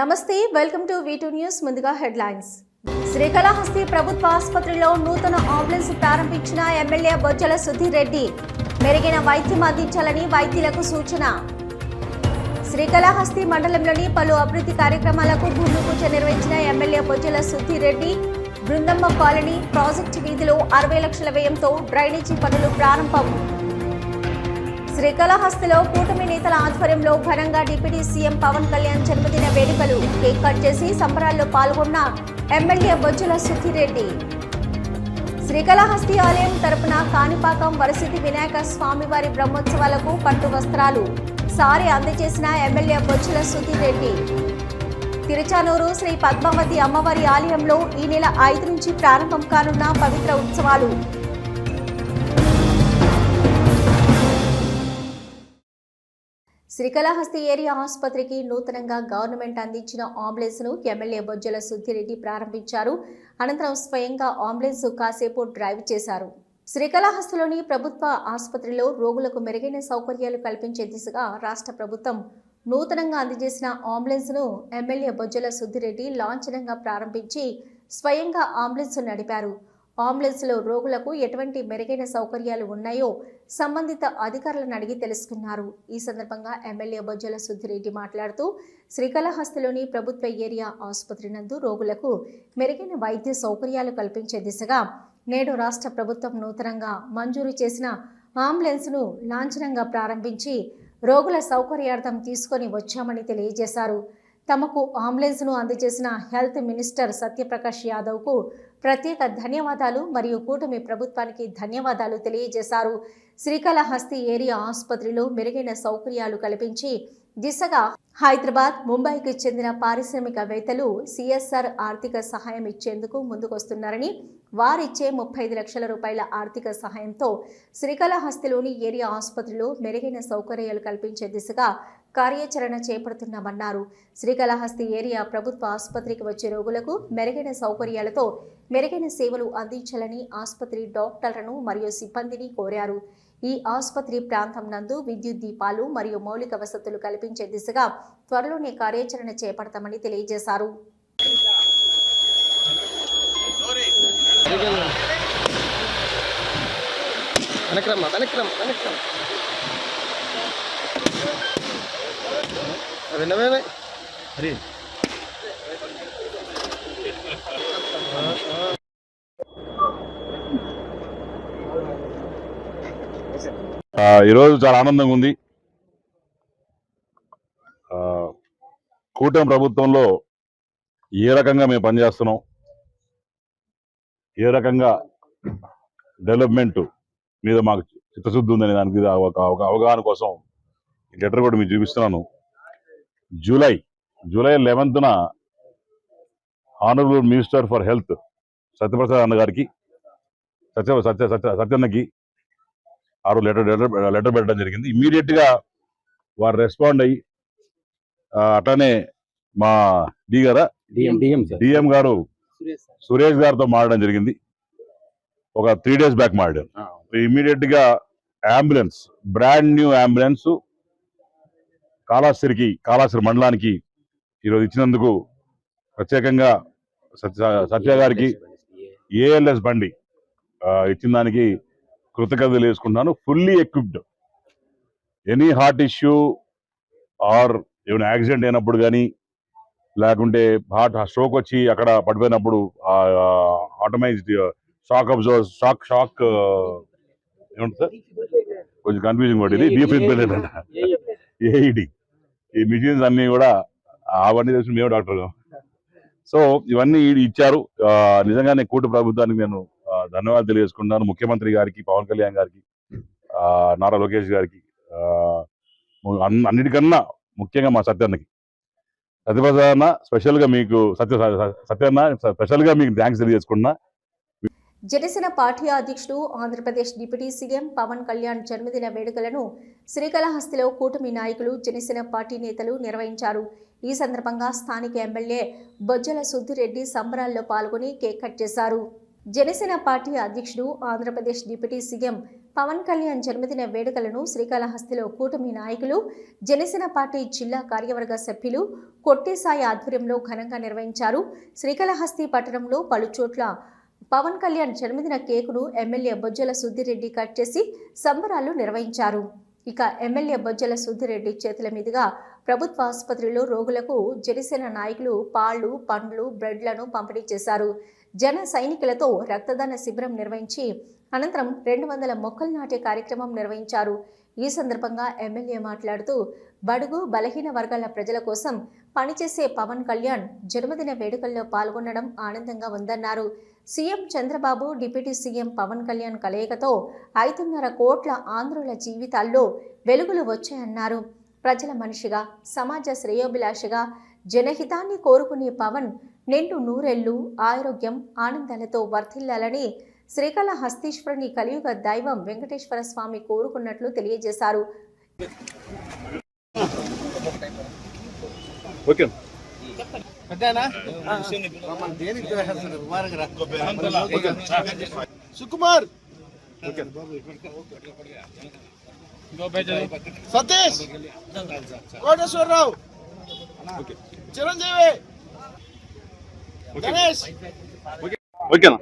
నమస్తే welcome to V two news ముందుగా headlines. Srikalahasti ప్రభుత్వ ఆసుపత్రిలో నూతన అంబులెన్స్ ప్రారంభించిన ఎమ్మెల్యే బొజ్జల సుధీర్ రెడ్డి. మెరుగైన వైద్యం అందించాలని వైద్యులకు సూచన. శ్రీకాళహస్తి మండలంలోని పలు అభివృద్ధి కార్యక్రమాలకు భూమి పూజ నిర్వహించిన MLA Bojjala Sudheer Reddy. Brindamma colony project వీధిలో అరవై లక్షల వ్యయంతో డ్రైనేజీ పనులు ప్రారంభం. శ్రీకాళహస్తిలో కూటమి నేతల ఆధ్వర్యంలో ఘనంగా డిప్యూటీ సీఎం పవన్ కళ్యాణ్ జన్మదిన వేడుకలు కేక్ కట్ చేసి సంబరాల్లో పాల్గొన్న ఎమ్మెల్యే బొజ్జల సుఖిరెడ్డి శ్రీకాళహస్తి ఆలయం తరపున కాణిపాకం వరసిద్ధి వినాయక స్వామివారి బ్రహ్మోత్సవాలకు పట్టు వస్త్రాలు సారి అందజేసిన ఎమ్మెల్యే బొజ్జల సుధీరెడ్డి తిరుచానూరు శ్రీ పద్మావతి అమ్మవారి ఆలయంలో ఈ నెల ఐదు నుంచి ప్రారంభం కానున్న పవిత్ర ఉత్సవాలు శ్రీకాళహస్తి ఏరియా ఆసుపత్రికి నూతనంగా గవర్నమెంట్ అందించిన ఆంబులెన్స్ను ఎమ్మెల్యే బొజ్జల సుద్దిరెడ్డి ప్రారంభించారు. అనంతరం స్వయంగా ఆంబులెన్స్ కాసేపు డ్రైవ్ చేశారు. శ్రీకాళహస్తిలోని ప్రభుత్వ ఆసుపత్రిలో రోగులకు మెరుగైన సౌకర్యాలు కల్పించే దిశగా రాష్ట్ర ప్రభుత్వం నూతనంగా అందజేసిన ఆంబులెన్స్ను ఎమ్మెల్యే బొజ్జల సుద్దిరెడ్డి లాంఛనంగా ప్రారంభించి స్వయంగా ఆంబులెన్స్ నడిపారు. అంబులెన్స్లో రోగులకు ఎటువంటి మెరుగైన సౌకర్యాలు ఉన్నాయో సంబంధిత అధికారులను అడిగి తెలుసుకున్నారు. ఈ సందర్భంగా ఎమ్మెల్యే బొజ్జల సుద్దిరెడ్డి మాట్లాడుతూ శ్రీకాళహస్తిలోని ప్రభుత్వ ఏరియా ఆసుపత్రి నందు రోగులకు మెరుగైన వైద్య సౌకర్యాలు కల్పించే దిశగా నేడు రాష్ట్ర ప్రభుత్వం నూతనంగా మంజూరు చేసిన అంబులెన్స్ను లాంఛనంగా ప్రారంభించి రోగుల సౌకర్యార్థం తీసుకొని వచ్చామని తెలియజేశారు. తమకు అంబులెన్స్ను అందజేసిన హెల్త్ మినిస్టర్ సత్యప్రకాష్ యాదవ్కు ప్రత్యేక ధన్యవాదాలు మరియు కూటమి ప్రభుత్వానికి ధన్యవాదాలు తెలియజేశారు. శ్రీకాళహస్తి ఏరియా ఆసుపత్రిలో మెరుగైన సౌకర్యాలు కల్పించి దిశగా హైదరాబాద్ ముంబైకి చెందిన పారిశ్రామికవేత్తలు సిఎస్ఆర్ ఆర్థిక సహాయం ఇచ్చేందుకు ముందుకొస్తున్నారని వారిచ్చే ముప్పై ఐదు లక్షల రూపాయల ఆర్థిక సహాయంతో శ్రీకాళహస్తిలోని ఏరియా ఆసుపత్రిలో మెరుగైన సౌకర్యాలు కల్పించే దిశగా కార్యాచరణ చేపడుతున్నామన్నారు. శ్రీకాళహస్తి ఏరియా ప్రభుత్వ ఆసుపత్రికి వచ్చే రోగులకు మెరుగైన సౌకర్యాలతో మెరుగైన సేవలు అందించాలని ఆసుపత్రి డాక్టర్లను మరియు సిబ్బందిని కోరారు. ఈ ఆసుపత్రి ప్రాంతం నందు విద్యుత్ దీపాలు మరియు మౌలిక వసతులు కల్పించే దిశగా త్వరలోనే కార్యాచరణ చేపడతామని తెలియజేశారు. వెనక్రమ్మ వెనక్రమ్మ హరి ఈరోజు చాలా ఆనందంగా ఉంది. కూటమి ప్రభుత్వంలో ఏ రకంగా మేము పనిచేస్తున్నాం ఏ రకంగా డెవలప్మెంట్ మీద మాకు చిత్తశుద్ధి ఉందనే దాని మీద ఒక ఒక అవగాహన కోసం ఈ లెటర్ కూడా మీకు చూపిస్తున్నాను. July July లెవెన్త్న honourable minister for health Satya Prasad అన్న గారికి సత్య సత్య సత్య సత్యన్నకి ఆ రోజు లెటర్ లెటర్ లెటర్ పెట్టడం జరిగింది. ఇమీడియట్గా వారు రెస్పాండ్ అయ్యి అట్లానే మా డి గారా డిఎం డిఎం సార్. డిఎం గారు సురేష్ గారితో మాట్లాడడం జరిగింది. ఒక త్రీ డేస్ బ్యాక్ మాట్లాడారు ఇమీడియట్గా అంబులెన్స్ బ్రాండ్ న్యూ అంబులెన్స్ కాళాస్త్రికి కాళాస్త్రి మండలానికి ఈరోజు ఇచ్చినందుకు ప్రత్యేకంగా సత్య సత్య గారికి ఏఎల్ఎస్ బండి ఇచ్చిన దానికి కృతజ్ఞతలు వేసుకుంటున్నాను. Fully equipped any heart issue or ఏమైనా యాక్సిడెంట్ అయినప్పుడు కానీ లేకుంటే హార్ట్ స్ట్రోక్ వచ్చి అక్కడ పడిపోయినప్పుడు automised shock observe shock shock ఏమంటుంది సార్? కొంచెం కన్ఫ్యూజింగ్ వర్డ్ ఇది. డీఫిబ్రిలేటర్ అంట ఏఈడి ఈ మిషన్స్ అన్ని కూడా అవన్నీ తెలిసి మేము డాక్టర్ సో ఇవన్నీ ఇచ్చారు. నిజంగానే కూటు ప్రభుత్వానికి నేను ధన్యవాదాలు తెలియజేసుకుంటున్నాను. ముఖ్యమంత్రి గారికి పవన్ కళ్యాణ్ గారికి నారా లోకేష్ గారికి అన్- అన్నిటికన్నా ముఖ్యంగా మా సత్యన్నకి. సత్యప్రసాదన్న స్పెషల్గా మీకు సత్య సత్యన్న స్పెషల్గా మీకు థ్యాంక్స్ తెలియజేసుకుంటున్నా. జనసేన పార్టీ అధ్యక్షుడు ఆంధ్రప్రదేశ్ డిప్యూటీ సీఎం పవన్ కళ్యాణ్ జన్మదిన వేడుకలను శ్రీకాళహస్తిలో కూటమి నాయకులు జనసేన పార్టీ నేతలు నిర్వహించారు. ఈ సందర్భంగా స్థానిక ఎమ్మెల్యే బొజ్జల సుద్దిరెడ్డి సంబరాల్లో పాల్గొని కేక్ కట్ చేశారు. జనసేన పార్టీ అధ్యక్షుడు ఆంధ్రప్రదేశ్ డిప్యూటీ సీఎం పవన్ కళ్యాణ్ జన్మదిన వేడుకలను శ్రీకాళహస్తిలో కూటమి నాయకులు జనసేన పార్టీ జిల్లా కార్యవర్గ సభ్యులు కొట్టేసాయి ఆధ్వర్యంలో ఘనంగా నిర్వహించారు. శ్రీకాళహస్తి పట్టణంలో పలుచోట్ల పవన్ కళ్యాణ్ జన్మదిన కేకును ఎమ్మెల్యే బొజ్జల సుద్దిరెడ్డి కట్ చేసి సంబరాలు నిర్వహించారు. ఇక ఎమ్మెల్యే బొజ్జల సుద్దిరెడ్డి చేతుల మీదుగా ప్రభుత్వ ఆసుపత్రిలో రోగులకు జనసేన నాయకులు పాళ్ళు పండ్లు బ్రెడ్లను పంపిణీ చేశారు. జన సైనికులతో రక్తదాన శిబిరం నిర్వహించి అనంతరం రెండు వందల మొక్కలు నాటే కార్యక్రమం నిర్వహించారు. ఈ సందర్భంగా ఎమ్మెల్యే మాట్లాడుతూ బడుగు బలహీన వర్గాల ప్రజల కోసం పనిచేసే పవన్ కళ్యాణ్ జన్మదిన వేడుకల్లో పాల్గొనడం ఆనందంగా ఉందన్నారు. CM Chandrababu deputy CM Pawan Kalyan కలయికతో ఐదున్నర కోట్ల ఆంధ్రుల జీవితాల్లో వెలుగులు వచ్చాయన్నారు. ప్రజల మనిషిగా సమాజ శ్రేయోభిలాషిగా జనహితాన్ని కోరుకునే పవన్ నిండు నూరెళ్ళు ఆరోగ్యం ఆనందాలతో వర్ధిల్లాలని శ్రీకాళహస్తీశ్వరుని కలియుగ దైవం వెంకటేశ్వర స్వామి కోరుకున్నట్లు తెలియజేశారు. ఓకే. సుకుమార్! సతీష్! కోటేశ్వరరావు! చిరంజీవి! ఓకేనా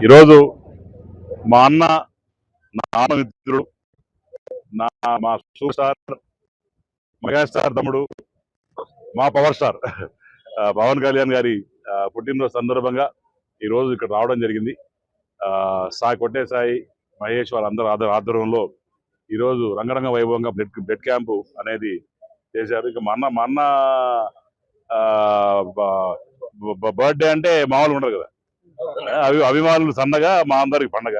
ఈరోజు మా అన్న నా ఆత్మమిత్రుడు నా మా సూపర్ స్టార్ మెగాస్టార్ తమ్ముడు మా పవర్ స్టార్. పవన్ కళ్యాణ్ గారి పుట్టినరోజు సందర్భంగా ఈరోజు ఇక్కడ రావడం జరిగింది. ఆ, సాయి కొట్టేసాయి మహేష్ వాళ్ళందరూ ఆధ్వ- ఆధ్వర్యంలో ఈరోజు రంగరంగ వైభవంగా బ్లడ్ బ్లడ్ క్యాంపు అనేది చేశారు. ఇక మా అన్న మా అన్న బర్త్డే అంటే మామూలు ఉండదు కదా. అవి అభిమానులు సన్నగా మా అందరికి పండగ.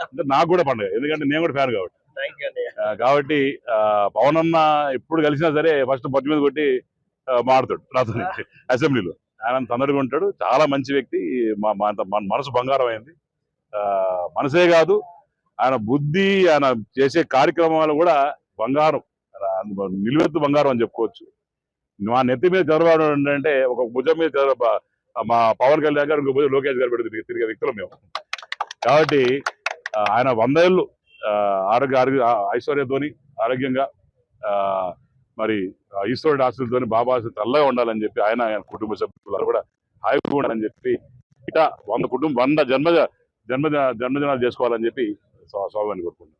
అంటే నాకు కూడా పండగ. ఎందుకంటే నేను కూడా ఫ్యాన్ కాబట్టి. కాబట్టి పవన్ అన్న ఎప్పుడు కలిసినా సరే ఫస్ట్ బొట్టు మీద కొట్టి మాడుతాడు నాతో అసెంబ్లీలో. ఆయన తొందరగా ఉంటాడు. చాలా మంచి వ్యక్తి. మా మన మనసు బంగారం అయింది. మనసే కాదు ఆయన బుద్ధి ఆయన చేసే కార్యక్రమాలు కూడా బంగారం. నిలువెత్తు బంగారం అని చెప్పుకోవచ్చు. మా నెత్తి మీద చంద్రబాబు అంటే ఒక భుజం మీద మా పవన్ కళ్యాణ్ గారు ఇంకో భుజం లోకేష్ గారు పెడుతుంది తిరిగే వ్యక్తులు మేము. కాబట్టి ఆయన వంద ఏళ్ళు ఆ, ఆరోగ్య ఆరోగ్య ఐశ్వర్యతోని ఆరోగ్యంగా ఆ, మరి ఈశ్వరుడు ఈశ్వరుడి ఆశలతోని బాబా ఆశలు చల్లగా ఉండాలని చెప్పి ఆయన ఆయన కుటుంబ సభ్యులు కూడా హాయిగా ఉండాలని చెప్పి ఇట వంద కుటుంబం వంద జన్మ జన్మదిన జన్మదినాలు చేసుకోవాలని చెప్పి స్వామివారిని కోరుకుంటున్నాను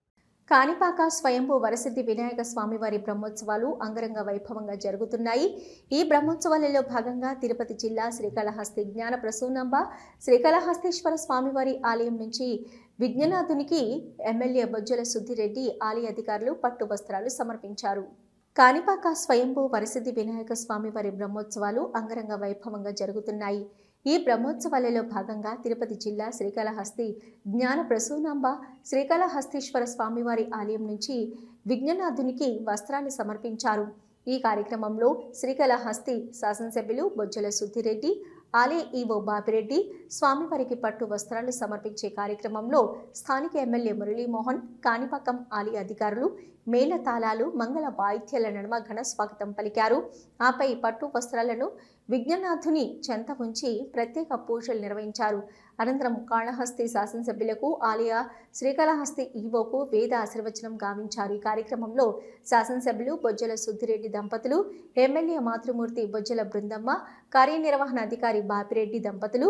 కాణిపాక స్వయంభూ వరసిద్ధి వినాయక స్వామివారి బ్రహ్మోత్సవాలు అంగరంగ వైభవంగా జరుగుతున్నాయి. ఈ బ్రహ్మోత్సవాలలో భాగంగా తిరుపతి జిల్లా శ్రీకాళహస్తి జ్ఞాన ప్రసూనంబ శ్రీకాళహస్తీశ్వర స్వామివారి ఆలయం నుంచి విజ్ఞనాథునికి ఎమ్మెల్యే బొజ్జల సుద్దిరెడ్డి ఆలయ అధికారులు పట్టు వస్త్రాలు సమర్పించారు. కాణిపాక స్వయంభూ వరసిద్ధి వినాయక స్వామివారి బ్రహ్మోత్సవాలు అంగరంగ వైభవంగా జరుగుతున్నాయి. ఈ బ్రహ్మోత్సవాలలో భాగంగా తిరుపతి జిల్లా శ్రీకాళహస్తి జ్ఞాన ప్రసూనాంబ శ్రీకాళహస్తీశ్వర స్వామివారి ఆలయం నుంచి విజ్ఞనాథునికి వస్త్రాన్ని సమర్పించారు. ఈ కార్యక్రమంలో శ్రీకాళహస్తి శాసనసభ్యులు బొజ్జల సుద్దిరెడ్డి ఆలయ ఈవో బాపిరెడ్డి స్వామివారికి పట్టు వస్త్రాలు సమర్పించే కార్యక్రమంలో స్థానిక ఎమ్మెల్యే మురళీమోహన్ కాణిపాకం ఆలయ అధికారులు మేళ తాళాలు మంగళ వాయిద్యాల నడుమ ఘన స్వాగతం పలికారు. ఆపై పట్టు వస్త్రాలను విజ్ఞనాథుని చెంత ఉంచి ప్రత్యేక పూజలు నిర్వహించారు. అనంతరం కాళహస్తి శాసనసభ్యులకు ఆలయ శ్రీకాళహస్తి ఈవోకు వేద ఆశీర్వచనం గావించారు. ఈ కార్యక్రమంలో శాసనసభ్యులు బొజ్జల సుద్దిరెడ్డి దంపతులు ఎమ్మెల్యే మాతృమూర్తి బొజ్జల బృందమ్మ కార్యనిర్వహణ అధికారి బాపిరెడ్డి దంపతులు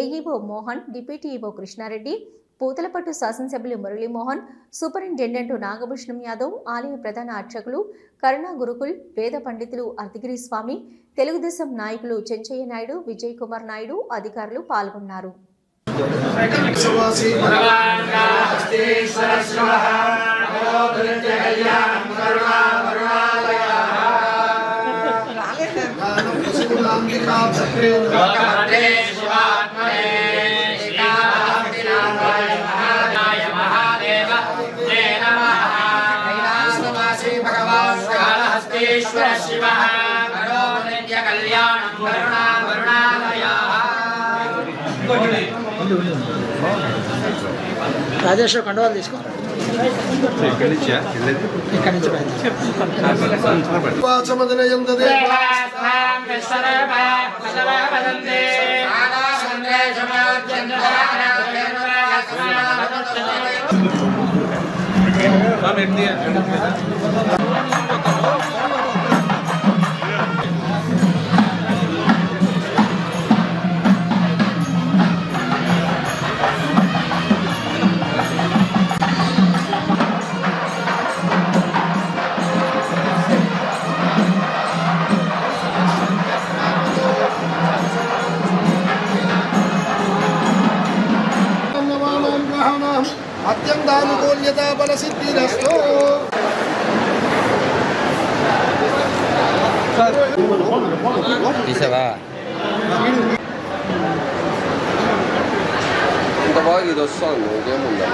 AEO Mohan deputy EO Krishna Reddy Puthalapattu శాసనసభ్యులు మురళీమోహన్ సూపరింటెండెంట్ నాగభూషణం యాదవ్ ఆలయ ప్రధాన అర్చకులు కరుణా గురుకుల్ వేద పండితులు అర్ధగిరి స్వామి తెలుగుదేశం నాయకులు చెంచయ్య నాయుడు విజయ్ కుమార్ నాయుడు అధికారులు పాల్గొన్నారు. రాజేశ్వర కండవాలు తీసుకో. ఇక్కడి నుంచి విశ్వరూప అత్యంతానుకూల్యత బలసిద్ధిరస్తు తీసావా? ఇంత బాగా ఇది వస్తాను ఇంకేముందా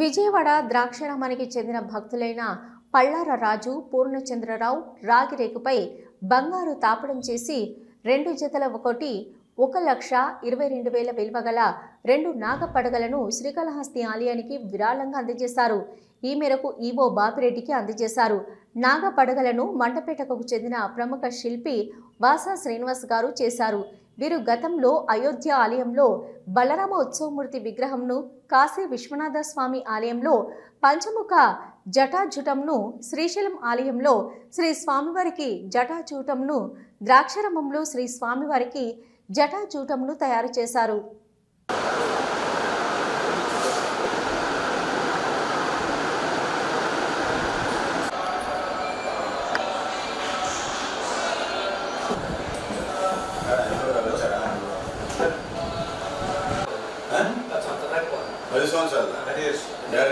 విజయవాడ ద్రాక్షారామానికి చెందిన భక్తులైన పళ్ళార రాజు పూర్ణచంద్రరావు రాగిరేకుపై బంగారు తాపడం చేసి రెండు జతల ఒకటి ఒక లక్ష ఇరవై రెండు వేల విలువ గల రెండు నాగపడగలను శ్రీకాళహస్తి ఆలయానికి విరాళంగా అందజేశారు. ఈ మేరకు ఈవో బాపిరెడ్డికి అందజేశారు. నాగపడగలను మంటపేటకు చెందిన ప్రముఖ శిల్పి వాసా శ్రీనివాస్ గారు చేశారు. వీరు గతంలో అయోధ్య ఆలయంలో బలరామ ఉత్సవమూర్తి విగ్రహంను కాశీ విశ్వనాథ స్వామి ఆలయంలో పంచముఖ జటాజుటంను శ్రీశైలం ఆలయంలో శ్రీ స్వామివారికి జటాజూటంను ద్రాక్షరమంలో శ్రీ స్వామివారికి జటాజూటంను తయారు చేశారు పది సంవత్సరాలు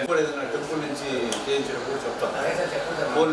ఇప్పుడు ఏదైనా టెంపుల్ నుంచి చేయించినప్పుడు చెప్తాను ఫోన్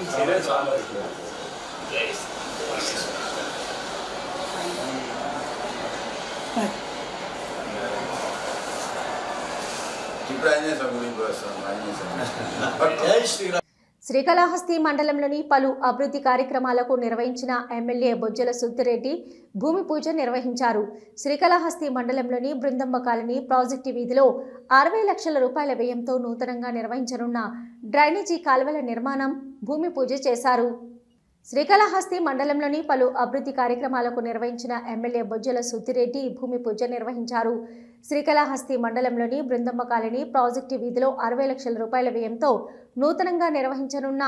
శ్రీకాళహస్తి మండలంలోని పలు అభివృద్ధి కార్యక్రమాలకు నిర్వహించిన ఎమ్మెల్యే బొజ్జల సుద్దిరెడ్డి భూమి పూజ నిర్వహించారు. శ్రీకాళహస్తి మండలంలోని బృందంబ కాలనీ ప్రాజెక్టు వీధిలో అరవై లక్షల రూపాయల వ్యయంతో నూతనంగా నిర్వహించనున్న డ్రైనేజీ కాలువల నిర్మాణం భూమి పూజ చేశారు. శ్రీకాళహస్తి మండలంలోని పలు అభివృద్ధి కార్యక్రమాలకు నిర్వహించిన ఎమ్మెల్యే బొజ్జల సుద్దిరెడ్డి భూమి పూజ నిర్వహించారు. శ్రీకాళహస్తి మండలంలోని బృందమ్మ కాలనీ ప్రాజెక్టు వీధిలో అరవై లక్షల రూపాయల వ్యయంతో నూతనంగా నిర్వహించనున్న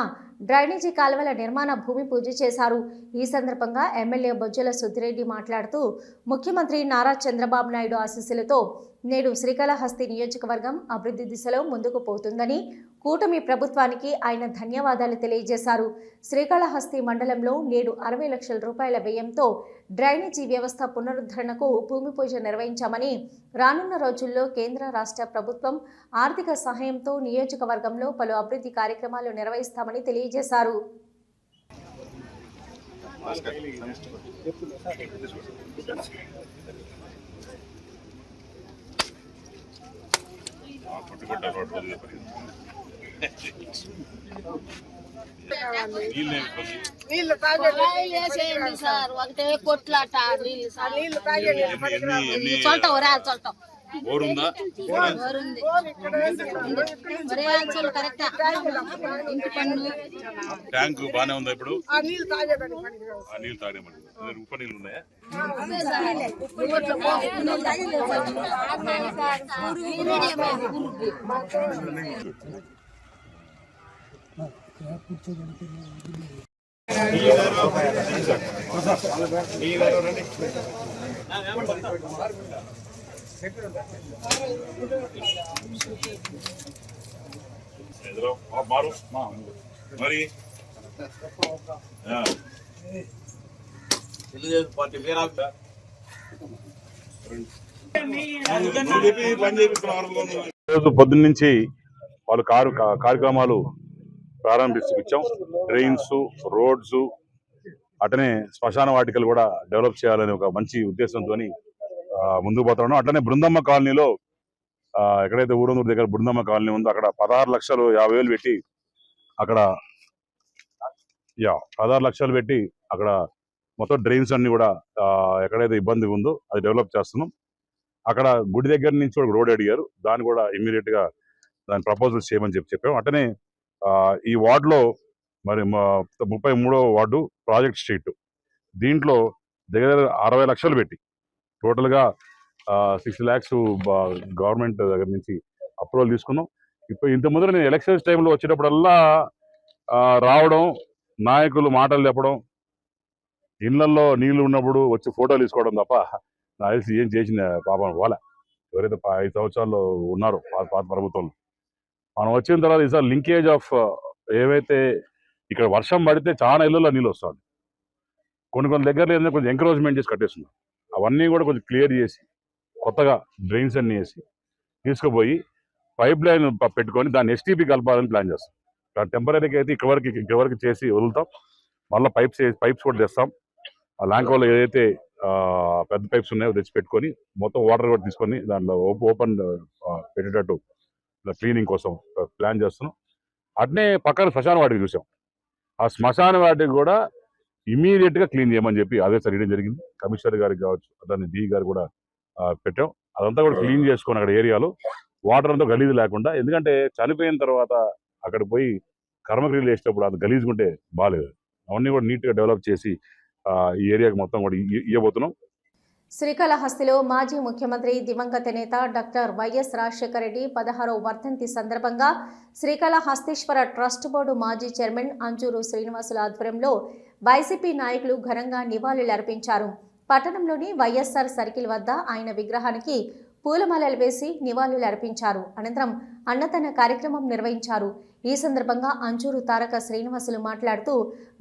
డ్రైనేజీ కాలువల నిర్మాణ భూమి పూజ చేశారు. ఈ సందర్భంగా ఎమ్మెల్యే బొజ్జల సుద్దిరెడ్డి మాట్లాడుతూ ముఖ్యమంత్రి నారా చంద్రబాబు నాయుడు ఆశీస్సులతో నేడు శ్రీకాళహస్తి నియోజకవర్గం అభివృద్ధి దిశలో ముందుకు పోతుందని కూటమి ప్రభుత్వానికి ఆయన ధన్యవాదాలు తెలియజేశారు. శ్రీకాళహస్తి మండలంలో నేడు అరవై లక్షల రూపాయల వ్యయంతో డ్రైనేజీ వ్యవస్థ పునరుద్ధరణకు భూమి పూజ నిర్వహించామని రానున్న రోజుల్లో కేంద్ర రాష్ట్ర ప్రభుత్వం ఆర్థిక సహాయంతో నియోజకవర్గంలో పలు అభివృద్ధి కార్యక్రమాలు నిర్వహిస్తామని తెలియజేశారు. నీళ్ళు తాగండి. సార్ ఒకటే కొట్లాట నీళ్ళు సార్. నీళ్ళు తాగండి. చల్తావు రా చల్తావు. ఓడుందా ట్యాంక్ బానే ఉందా ఇప్పుడు? నీళ్ళు. ఆ నీళ్ళు తాగేమండి ఉప్పు నీళ్ళు ఉన్నాయా అవే సార్. ఊర్లో పో. నీళ్ళు తాగేది సార్. పురుగు. పురుగు. మరి తెలుగుదేశం పార్టీ రోజు పొద్దున్న నుంచి వాళ్ళు కారు కార్యక్రమాలు ప్రారంభిస్తూ డ్రైన్స్ రోడ్స్ అట్లనే శ్మశాన వాటికలు కూడా డెవలప్ చేయాలని ఒక మంచి ఉద్దేశంతో ముందుకు పోతున్నాం అట్లనే బృందమ్మ కాలనీలో ఎక్కడైతే ఊరందూరు దగ్గర బృందమ్మ కాలనీ ఉందో అక్కడ పదహారు లక్షలు యాభై వేలు పెట్టి అక్కడ యా పదహారు లక్షలు పెట్టి అక్కడ మొత్తం డ్రైన్స్ అన్ని కూడా ఎక్కడైతే ఇబ్బంది ఉందో అది డెవలప్ చేస్తున్నాం. అక్కడ గుడి దగ్గర నుంచి కూడా రోడ్ అడిగారు. దాన్ని కూడా ఇమ్మీడియట్గా దాని ప్రపోజల్స్ చేయమని చెప్పి చెప్పాం. అట్టనే ఈ వార్డులో మరి మా- ముప్పై మూడో వార్డు ప్రాజెక్ట్ స్ట్రీట్. దీంట్లో దగ్గర అరవై లక్షలు పెట్టి టోటల్గా సిక్స్ ల్యాక్స్ గవర్నమెంట్ దగ్గర నుంచి అప్రూవల్ తీసుకున్నాం. ఇప్పుడు ఇంత ముందర నేను ఎలక్షన్స్ టైంలో వచ్చేటప్పుడల్లా రావడం నాయకులు మాటలు చెప్పడం ఇళ్ళల్లో నీళ్ళు ఉన్నప్పుడు వచ్చి ఫోటోలు తీసుకోవడం తప్ప నా తెలిసి ఏం చేసిన పాపం వాళ్ళ? ఎవరైతే ఐదు సంవత్సరాలు ఉన్నారో పాత పాత ప్రభుత్వంలో. మనం వచ్చిన తర్వాత ఈసారి లింకేజ్ ఆఫ్ ఏవైతే ఇక్కడ వర్షం పడితే చాలా ఇళ్ళలో నీళ్ళు వస్తుంది కొన్ని కొన్ని దగ్గరలో ఏంటంటే కొంచెం ఎంకరేజ్మెంట్ చేసి కట్టేస్తున్నారు. అవన్నీ కూడా కొంచెం క్లియర్ చేసి కొత్తగా డ్రైన్స్ అన్ని వేసి తీసుకుపోయి పైప్ లైన్ పెట్టుకొని దాన్ని ఎస్టీపీ కలపాలని ప్లాన్ చేస్తాం. టెంపరీకి అయితే ఇక్కడ వరకు ఇక్కడ వరకు చేసి వదులుతాం. మళ్ళీ పైప్స్ పైప్స్ కూడా తెస్తాం. ఆ ల్యాంకోలో ఏదైతే పెద్ద పైప్స్ ఉన్నాయో తెచ్చి పెట్టుకొని మొత్తం వాటర్ కూడా తీసుకొని దాంట్లో ఓపెన్ పెట్టేటట్టు క్లీనింగ్ కోసం ప్లాన్ చేస్తున్నాం. అట్నే పక్కన శ్మశాన వాటికి చూసాం. ఆ శ్మశాన వాటికి కూడా ఇమీడియట్గా క్లీన్ చేయమని చెప్పి ఆదేశాలు ఇవ్వడం జరిగింది. కమిషనర్ గారికి కావచ్చు దాన్ని డి గారు కూడా పెట్టాం. అదంతా కూడా క్లీన్ చేసుకొని అక్కడ ఏరియాలో వాటర్ అంతా గలీజ్ లేకుండా ఎందుకంటే చనిపోయిన తర్వాత అక్కడ పోయి కర్మక్రియలు చేసేటప్పుడు అది గలీజ్గా ఉంటే బాగాలేదు అవన్నీ కూడా నీట్గా డెవలప్ చేసి ఈ ఏరియాకి మొత్తం కూడా ఇవ్వబోతున్నాం. శ్రీకాళహస్తిలో మాజీ ముఖ్యమంత్రి దివంగత నేత డాక్టర్ వైఎస్ రాజశేఖర రెడ్డి పదహారవ వర్ధంతి సందర్భంగా శ్రీకాళహస్తీశ్వర ట్రస్ట్ బోర్డు మాజీ చైర్మన్ అంజూరు శ్రీనివాసుల ఆధ్వర్యంలో వైసీపీ నాయకులు ఘనంగా నివాళులర్పించారు పట్టణంలోని వైఎస్ఆర్ సర్కిల్ వద్ద ఆయన విగ్రహానికి పూలమాలలు వేసి నివాళులర్పించారు అనంతరం అన్నదాన కార్యక్రమం నిర్వహించారు. ఈ సందర్భంగా అంచూరు తారక శ్రీనివాసులు మాట్లాడుతూ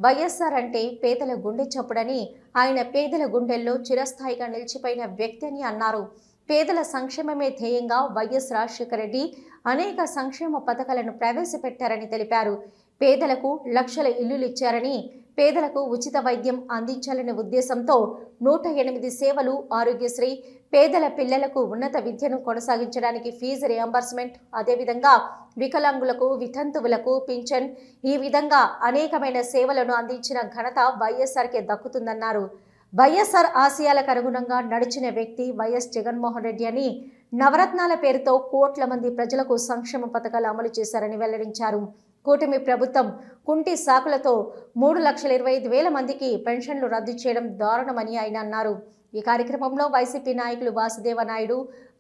వైఎస్ఆర్ అంటే పేదల గుండె చప్పుడని ఆయన పేదల గుండెల్లో చిరస్థాయిగా నిలిచిపోయిన వ్యక్తి అని అన్నారు. పేదల సంక్షేమమే ధ్యేయంగా వైఎస్ రాజశేఖర రెడ్డి అనేక సంక్షేమ పథకాలను ప్రవేశపెట్టారని తెలిపారు. పేదలకు లక్షల ఇల్లులు ఇచ్చారని పేదలకు ఉచిత వైద్యం అందించాలనే ఉద్దేశంతో నూట ఎనిమిది సేవలు ఆరోగ్యశ్రీ పేదల పిల్లలకు ఉన్నత విద్యను కొనసాగించడానికి ఫీజు రియంబర్స్మెంట్ అదేవిధంగా వికలాంగులకు వితంతువులకు పింఛన్. ఈ విధంగా అనేకమైన సేవలను అందించిన ఘనత వైఎస్ఆర్కే దక్కుతుందన్నారు. వైఎస్ఆర్ ఆశయాలకు అనుగుణంగా నడిచిన వ్యక్తి వైఎస్ జగన్మోహన్ రెడ్డి అని నవరత్నాల పేరుతో కోట్ల మంది ప్రజలకు సంక్షేమ పథకాలు అమలు చేశారని వెల్లడించారు. కూటమి ప్రభుత్వం కుంటి సాకులతో మూడు లక్షల ఇరవై ఐదు వేల మందికి పెన్షన్లు రద్దు చేయడం దారుణమని ఆయన అన్నారు. ఈ కార్యక్రమంలో వైసీపీ నాయకులు వాసుదేవ నాయుడు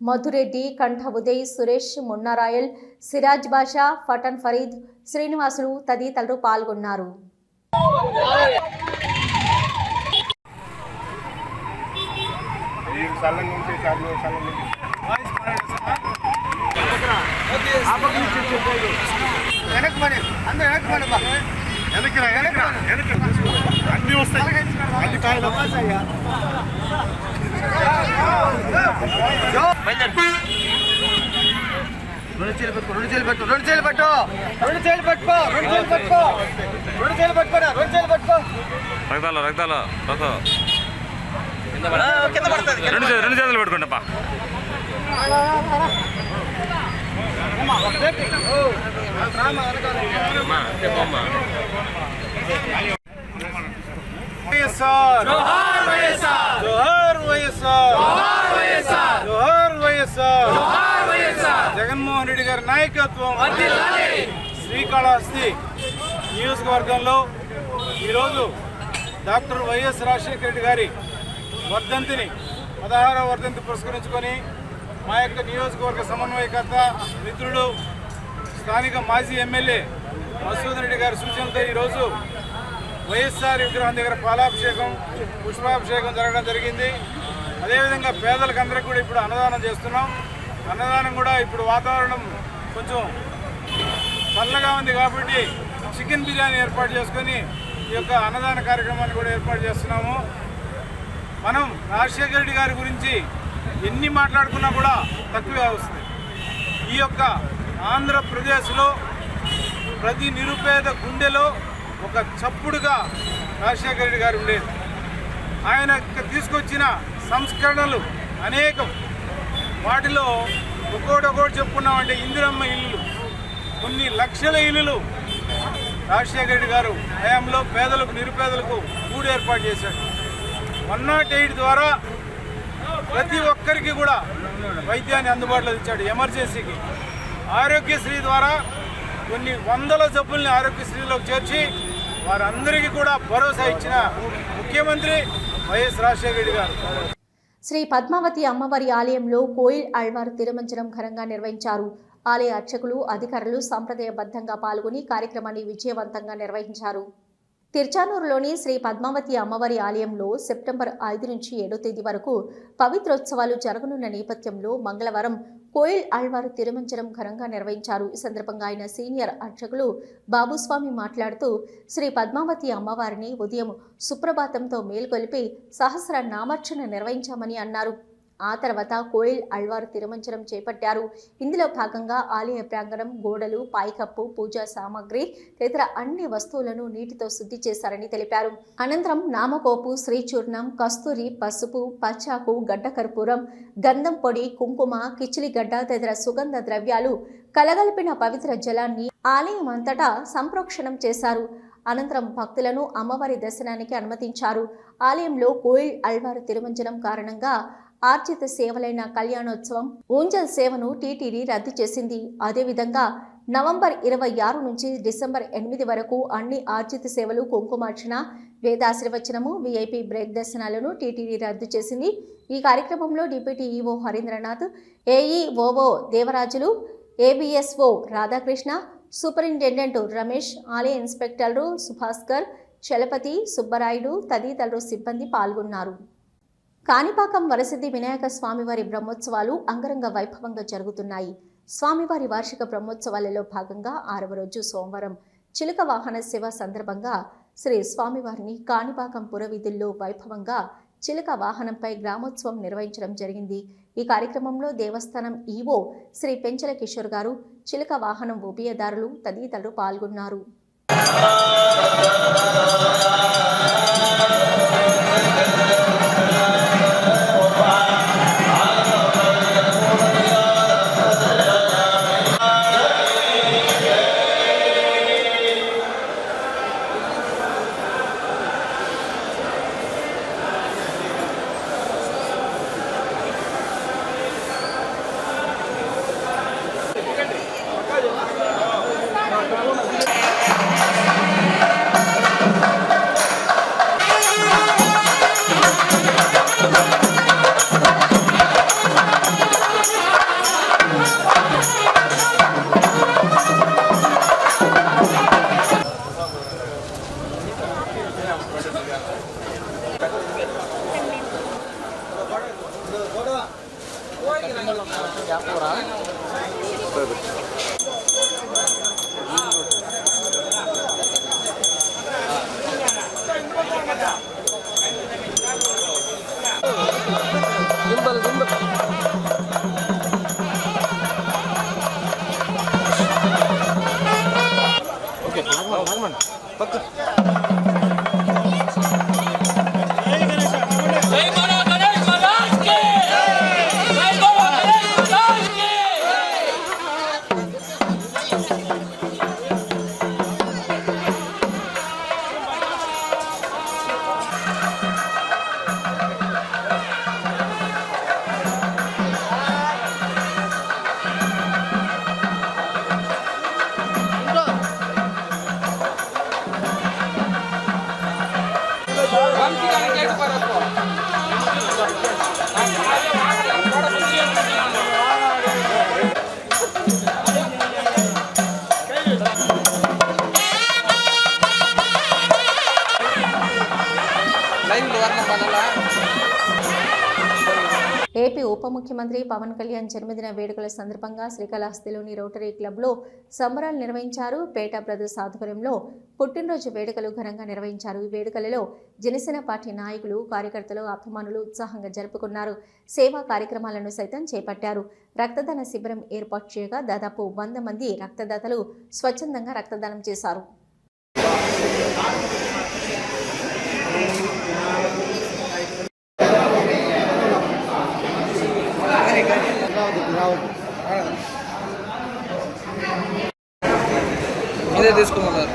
మధురెడ్డి కంఠ ఉదయ్ సురేష్ మున్నారాయల్ సిరాజ్ బాషా ఫటన్ ఫరీద్ శ్రీనివాసులు తదితరులు పాల్గొన్నారు. రెండు చేలు పెట్టుకో రెండు చేలు పెట్టు రెండు చేలు పెట్టు రెండు చేలు పెట్టుకో రెండు చేలు పెట్టుకో రెండు చేలు పెట్టుకోరా రెండు చేలు పెట్టుకో రక్తాలు రక్తాలు రక్తం ఆ, కింద పడుతుంది రెండు చే- రెండు చేతులు పెట్టుకోండి అప్ప వైఎస్ఆర్ జోహార్ వైఎస్ఆర్ జోహార్ వైఎస్ఆర్. జోహార్ వైఎస్ఆర్. జోహార్ వైఎస్ఆర్. జగన్మోహన్ రెడ్డి గారి నాయకత్వం. శ్రీకాళహస్తి నియోజకవర్గంలో ఈరోజు డాక్టర్ వైఎస్ రాజశేఖర రెడ్డి గారి వర్ధంతిని పదహారవ వర్ధంతి పురస్కరించుకొని మా యొక్క నియోజకవర్గ సమన్వయకర్త మిత్రుడు స్థానిక మాజీ ఎమ్మెల్యే మసూద్ రెడ్డి గారి సూచనలతో ఈరోజు వైఎస్ఆర్ విగ్రహం దగ్గర పాలాభిషేకం పుష్పాభిషేకం జరగడం జరిగింది. అదేవిధంగా పేదలకు అందరికీ కూడా ఇప్పుడు అన్నదానం చేస్తున్నాం. అన్నదానం కూడా ఇప్పుడు వాతావరణం కొంచెం చల్లగా ఉంది కాబట్టి చికెన్ బిర్యానీ ఏర్పాటు చేసుకొని ఈ యొక్క అన్నదాన కార్యక్రమాన్ని కూడా ఏర్పాటు చేస్తున్నాము. మనం రాజశేఖర రెడ్డి గారి గురించి ఎన్ని మాట్లాడుకున్నా కూడా తక్కువే వస్తుంది. ఈ యొక్క ఆంధ్రప్రదేశ్లో ప్రతి నిరుపేద గుండెలో ఒక చప్పుడుగా రాజశేఖర రెడ్డి గారు ఉండేది. ఆయన తీసుకొచ్చిన సంస్కరణలు అనేకం. వాటిలో ఒక్కోటి ఒక్కోటి చెప్పుకున్నామంటే ఇందిరమ్మ ఇల్లు కొన్ని లక్షల ఇల్లులు రాజశేఖర రెడ్డి గారు హయాంలో పేదలకు నిరుపేదలకు గూడు ఏర్పాటు చేశాడు. వన్ నాట్ ఎయిట్ ద్వారా ప్రతి ఒక్కరికి కూడా వైద్యాన్ని అందుబాటులో ఇచ్చాడు ఎమర్జెన్సీకి. ఆరోగ్యశ్రీ ద్వారా కొన్ని వందల జబ్బుల్ని ఆరోగ్యశ్రీలోకి చేర్చి వారందరికీ కూడా భరోసా ఇచ్చిన ముఖ్యమంత్రి వైఎస్ రాజశేఖర రెడ్డి గారు. శ్రీ పద్మావతి అమ్మవారి ఆలయంలో కోయిల్ అళ్వారు తిరుమంజనం ఘనంగా నిర్వహించారు. ఆలయ అర్చకులు అధికారులు సంప్రదాయబద్ధంగా పాల్గొని కార్యక్రమాన్ని విజయవంతంగా నిర్వహించారు. తిరుచానూరులోని శ్రీ పద్మావతి అమ్మవారి ఆలయంలో సెప్టెంబర్ ఐదు నుంచి ఏడో తేదీ వరకు పవిత్రోత్సవాలు జరగనున్న నేపథ్యంలో మంగళవారం కోయిల్ ఆళ్వారు తిరుమంజనం ఘనంగా నిర్వహించారు. ఈ సందర్భంగా ఆయన సీనియర్ అర్చకులు బాబుస్వామి మాట్లాడుతూ శ్రీ పద్మావతి అమ్మవారిని ఉదయం సుప్రభాతంతో మేల్కొలిపి సహస్ర నామార్చన నిర్వహించామని అన్నారు. ఆ తర్వాత కోయిల్ అళ్వారు తిరుమంచనం చేపట్టారు. ఇందులో భాగంగా ఆలయ ప్రాంగణం గోడలు పాయికప్పు పూజా సామాగ్రి తదితర అన్ని వస్తువులను నీటితో శుద్ధి చేశారని తెలిపారు. అనంతరం నామకోపు శ్రీచూర్ణం కస్తూరి పసుపు పచ్చాకు గడ్డ కర్పూరం గంధం పొడి కుంకుమ కిచిలిగడ్డ తదితర సుగంధ ద్రవ్యాలు కలగలిపిన పవిత్ర జలాన్ని ఆలయం అంతటా సంప్రోక్షణం చేశారు. అనంతరం భక్తులను అమ్మవారి దర్శనానికి అనుమతించారు. ఆలయంలో కోయిల్ అల్వారు తిరుమంజనం కారణంగా ఆర్జిత సేవలైన కళ్యాణోత్సవం ఊంజల్ సేవను టీటీడీ రద్దు చేసింది. అదేవిధంగా నవంబర్ ఇరవై ఆరు నుంచి డిసెంబర్ ఎనిమిది వరకు అన్ని ఆర్జిత సేవలు కుంకుమార్చన వేదాశీర్వచనము వీఐపీ బ్రేక్ దర్శనాలను టీటీడీ రద్దు చేసింది. ఈ కార్యక్రమంలో deputy EO Harindranath AEO Devarajulu ABSO Radhakrishna superintendent Ramesh ఆలయ ఇన్స్పెక్టర్లు సుభాస్కర్ చలపతి సుబ్బరాయుడు తదితరులు సిబ్బంది పాల్గొన్నారు. కాణిపాకం వరసిద్ధి వినాయక స్వామివారి బ్రహ్మోత్సవాలు అంగరంగ వైభవంగా జరుగుతున్నాయి. స్వామివారి వార్షిక బ్రహ్మోత్సవాలలో భాగంగా ఆరవ రోజు సోమవారం చిలుక వాహన సేవ సందర్భంగా శ్రీ స్వామివారిని కాణిపాకం పురవీధుల్లో వైభవంగా చిలుక వాహనంపై గ్రామోత్సవం నిర్వహించడం జరిగింది. ఈ కార్యక్రమంలో దేవస్థానం ఈవో శ్రీ పెంచల కిషోర్ గారు చిలుక వాహనం ఉభయదారులు తదితరులు పాల్గొన్నారు. ముఖ్యమంత్రి పవన్ కళ్యాణ్ జన్మదిన వేడుకల సందర్భంగా శ్రీకాళహస్తిలోని రోటరీ క్లబ్లో సంబరాలు నిర్వహించారు. పేట బ్రదర్స్ ఆధ్వర్యంలో పుట్టినరోజు వేడుకలు ఘనంగా నిర్వహించారు. ఈ వేడుకలలో జనసేన పార్టీ నాయకులు కార్యకర్తలు అభిమానులు ఉత్సాహంగా జరుపుకున్నారు. సేవా కార్యక్రమాలను సైతం చేపట్టారు. రక్తదాన శిబిరం ఏర్పాటు చేయగా దాదాపు వంద మంది రక్తదాతలు స్వచ్ఛందంగా రక్తదానం చేశారు. ఇదే తీసుకున్నారు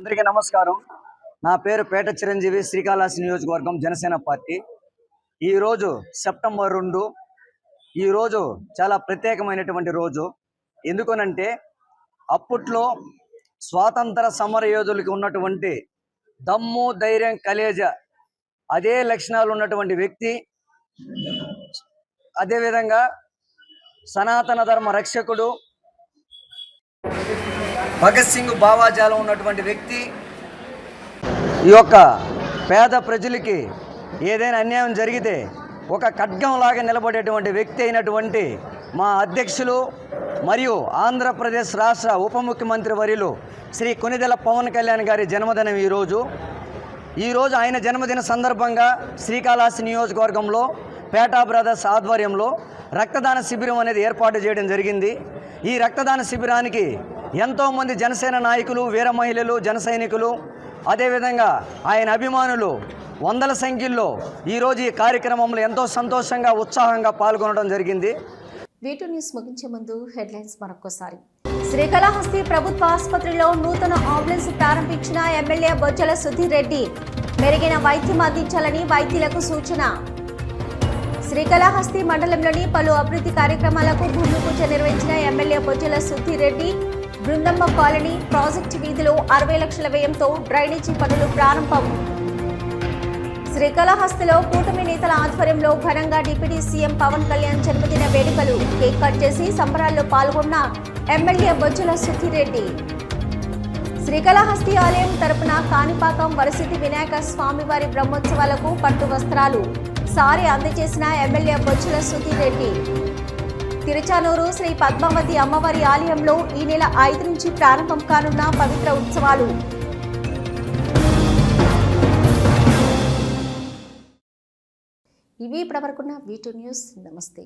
అందరికీ నమస్కారం. నా పేరు పేట చిరంజీవి శ్రీకాళహస్తి నియోజకవర్గం జనసేన పార్టీ. ఈరోజు సెప్టెంబర్ రెండు ఈరోజు చాలా ప్రత్యేకమైనటువంటి రోజు. ఎందుకనంటే అప్పట్లో స్వాతంత్ర సమర యోధులకి ఉన్నటువంటి దమ్ము ధైర్యం కలేజ అదే లక్షణాలు ఉన్నటువంటి వ్యక్తి. అదేవిధంగా సనాతన ధర్మ రక్షకుడు. భగత్ సింగ్ భావాజాలం ఉన్నటువంటి వ్యక్తి. ఈ యొక్క పేద ప్రజలకి ఏదైనా అన్యాయం జరిగితే ఒక ఖడ్గంలాగా నిలబడేటువంటి వ్యక్తి అయినటువంటి మా అధ్యక్షులు మరియు ఆంధ్రప్రదేశ్ రాష్ట్ర ఉప ముఖ్యమంత్రి వర్యులు శ్రీ కొనిదెల పవన్ కళ్యాణ్ గారి జన్మదినం ఈరోజు. ఈరోజు ఆయన జన్మదిన సందర్భంగా శ్రీకాళహస్తి నియోజకవర్గంలో పేటా బ్రదర్స్ ఆధ్వర్యంలో రక్తదాన శిబిరం అనేది ఏర్పాటు చేయడం జరిగింది. ఈ రక్తదాన శిబిరానికి ఎంతోమంది జనసేన నాయకులు వీర మహిళలు జన సైనికులు అదేవిధంగా ఆయన అభిమానులు వందల సంఖ్యల్లో ఈరోజు ఈ కార్యక్రమంలో ఎంతో సంతోషంగా ఉత్సాహంగా పాల్గొనడం జరిగింది. వీటు న్యూస్ ముగించే ముందు హెడ్లైన్స్ మరొకసారి శ్రీకాళహస్తి ప్రభుత్వ ఆసుపత్రిలో నూతన అంబులెన్స్ ప్రారంభించిన ఎమ్మెల్యే బొజ్జల సుధీర్ రెడ్డి మెరుగైన వైద్యం అందించాలని వైద్యులకు సూచన. శ్రీకాళహస్తి మండలంలోని పలు అభివృద్ధి కార్యక్రమాలకు భూమి పూజ నిర్వహించిన MLA Bojjala Sudheer Reddy Brindamma colony project వీధిలో అరవై లక్షల వ్యయంతో డ్రైనేజీ పనులు ప్రారంభం. శ్రీకాళహస్తిలో కూటమి నేతల ఆధ్వర్యంలో ఘనంగా డిప్యూటీ సీఎం పవన్ కళ్యాణ్ జన్మదిన వేడుకలు. కేక్ కట్ చేసి సంబరాల్లో పాల్గొన్న ఎమ్మెల్యే బొజ్జుల సుఖిరెడ్డి శ్రీకాళహస్తి ఆలయం తరపున కాణిపాకం వరసిద్ధి వినాయక స్వామివారి బ్రహ్మోత్సవాలకు పట్టు వస్త్రాలు. సారి అందజేసిన ఎమ్మెల్యే బొజ్జుల సుధీరెడ్డి. తిరుచానూరు శ్రీ పద్మావతి అమ్మవారి ఆలయంలో ఈ నెల ఐదు నుంచి ప్రారంభం కానున్న పవిత్ర ఉత్సవాలు. ఇవి ఇప్పటివరకున్న వీటూ న్యూస్ నమస్తే.